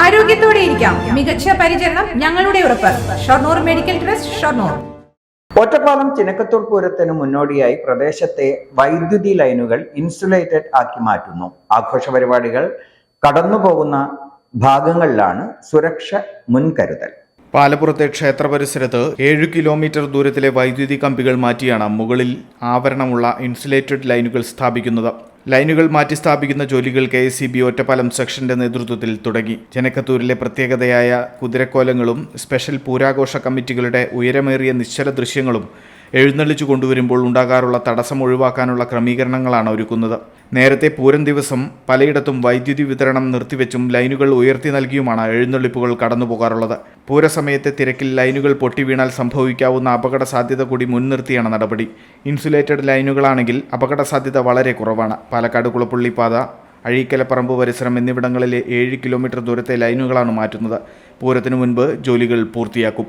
ആരോഗ്യത്തോടെ ഇരിക്കാം. മികച്ച പരിചരണം ഞങ്ങളുടെ ഉറപ്പ്. Shoranur medical trust Shoranur. Ottapalam Chinakkathoor പൂരത്തിന് മുന്നോടിയായി പ്രദേശത്തെ വൈദ്യുതി ലൈനുകൾ ഇൻസുലേറ്റഡ് ആക്കി മാറ്റുന്നു. ആഘോഷ പരിപാടികൾ കടന്നുപോകുന്ന ഭാഗങ്ങളിലാണ് സുരക്ഷ മുൻകരുതൽ. പാലപ്പുറത്തെ ക്ഷേത്ര പരിസരത്ത് ഏഴ് കിലോമീറ്റർ ദൂരത്തിലെ വൈദ്യുതി കമ്പികൾ മാറ്റിയാണ് മുകളിൽ ആവരണമുള്ള ഇൻസുലേറ്റഡ് ലൈനുകൾ സ്ഥാപിക്കുന്നത്. ലൈനുകൾ മാറ്റി സ്ഥാപിക്കുന്ന ജോലികൾ K S C B Ottapalam സെക്ഷന്റെ നേതൃത്വത്തിൽ തുടങ്ങി. ജനക്കത്തൂരിലെ പ്രത്യേകതയായ കുതിരക്കോലങ്ങളും സ്പെഷ്യൽ പൂരാഘോഷ കമ്മിറ്റികളുടെ ഉയരമേറിയ നിശ്ചല ദൃശ്യങ്ങളും എഴുന്നള്ളിച്ചു കൊണ്ടുവരുമ്പോൾ ഉണ്ടാകാറുള്ള തടസ്സം ഒഴിവാക്കാനുള്ള ക്രമീകരണങ്ങളാണ് ഒരുക്കുന്നത്. നേരത്തെ പൂരം ദിവസം പലയിടത്തും വൈദ്യുതി വിതരണം നിർത്തിവെച്ചും ലൈനുകൾ ഉയർത്തി നൽകിയുമാണ് എഴുന്നള്ളിപ്പുകൾ കടന്നു പോകാറുള്ളത് പൂരസമയത്തെ തിരക്കിൽ ലൈനുകൾ പൊട്ടിവീണാൽ സംഭവിക്കാവുന്ന അപകട സാധ്യത കൂടി മുൻനിർത്തിയാണ് നടപടി. ഇൻസുലേറ്റഡ് ലൈനുകളാണെങ്കിൽ അപകട സാധ്യത വളരെ കുറവാണ്. പാലക്കാട് കുളപ്പുള്ളി പാത അഴീക്കലപ്പറമ്പ് പരിസരം എന്നിവിടങ്ങളിലെ ഏഴ് കിലോമീറ്റർ ദൂരത്തെ ലൈനുകളാണ് മാറ്റുന്നത്. പൂരത്തിനു മുൻപ് ജോലികൾ പൂർത്തിയാക്കും.